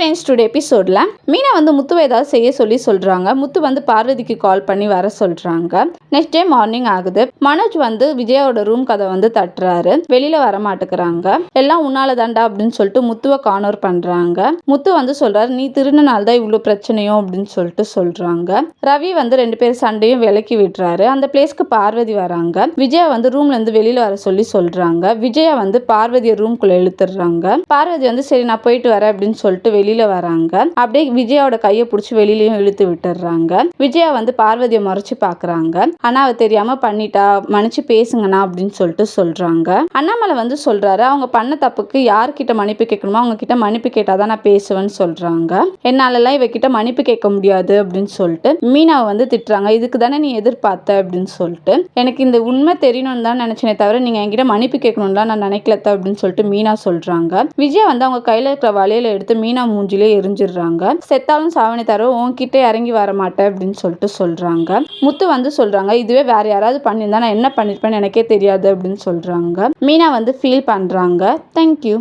Times today எபிசோடில் மீனா வந்து முத்துவை ஏதாவது செய்ய சொல்லி சொல்கிறாங்க முத்து வந்து பார்வதிக்கு கால் பண்ணி வர சொல்கிறாங்க நெக்ஸ்ட் டே மார்னிங் ஆகுது. மனோஜ் வந்து விஜயாவோட ரூம் கதை வந்து தட்டுறாரு. வெளியில் வர மாட்டேங்கிறாங்க. எல்லாம் உன்னால தாண்டா அப்படின்னு சொல்லிட்டு முத்துவை கார்னர் பண்ணுறாங்க முத்து வந்து சொல்கிறாரு நீ திருநனால தான் இவ்வளோ பிரச்சனையும் அப்படின்னு சொல்லிட்டு சொல்கிறாங்க ரவி வந்து ரெண்டு பேரும் சண்டையும் விலக்கி விடுறாரு. அந்த பிளேஸ்க்கு பார்வதி வராங்க. விஜயா வந்து ரூம்லேருந்து வெளியில் வர சொல்லி சொல்கிறாங்க விஜயா வந்து பார்வதியை ரூம்குள்ளே இழுத்துடுறாங்க பார்வதி வந்து சரி நான் போயிட்டு வரேன் அப்படின்னு சொல்லிட்டு வெளியே வெளியில வராங்க. அப்படியே விஜயாவோட கையை பிடிச்சி வெளியிலயும் இழுத்து விட்டுடுறாங்க விஜயா வந்து பார்வதியை மறைச்சு பாக்குறாங்க. ஆனா அவ தெரியாம பண்ணிட்டா மன்னிச்சு பேசுங்கண்ணா அப்படின்னு சொல்லிட்டு சொல்றாங்க. அண்ணாமலை வந்து சொல்றாரு அவங்க பண்ண தப்புக்கு யார்கிட்ட மன்னிப்பு கேட்கணுமோ அவங்க கிட்ட மன்னிப்பு கேட்டாதான் நான் பேசுவேன்னு சொல்றாங்க. என்னாலலாம் இவகிட்ட மன்னிப்பு கேட்க முடியாது அப்படின்னு சொல்லிட்டு மீனாவை வந்து திட்டுறாங்க. இதுக்கு தானே நீ எதிர்பார்த்த அப்படின்னு சொல்லிட்டு. எனக்கு இந்த உண்மை தெரியணும்னு தான் நினைச்சேனே தவிர நீங்க என்கிட்ட மன்னிப்பு கேட்கணும்லாம் நான் நினைக்கல அப்படின்னு சொல்லிட்டு மீனா சொல்றாங்க. விஜயா வந்து அவங்க கையில இருக்கிற வலையில எடுத்து மீனா மூஞ்சிலே எரிஞ்சிடுறாங்க. செத்தாலும் சாவணி தர உன்கிட்ட இறங்கி வர மாட்டேன் அப்படின்னு சொல்லிட்டு சொல்றாங்க. முத்து வந்து சொல்றாங்க இதுவே வேற யாராவது பண்ணியிருந்தா நான் என்ன பண்ணிருப்பேன்னு எனக்கே தெரியாது அப்படின்னு சொல்றாங்க. மீனா வந்து ஃபீல் பண்றாங்க. தேங்க்யூ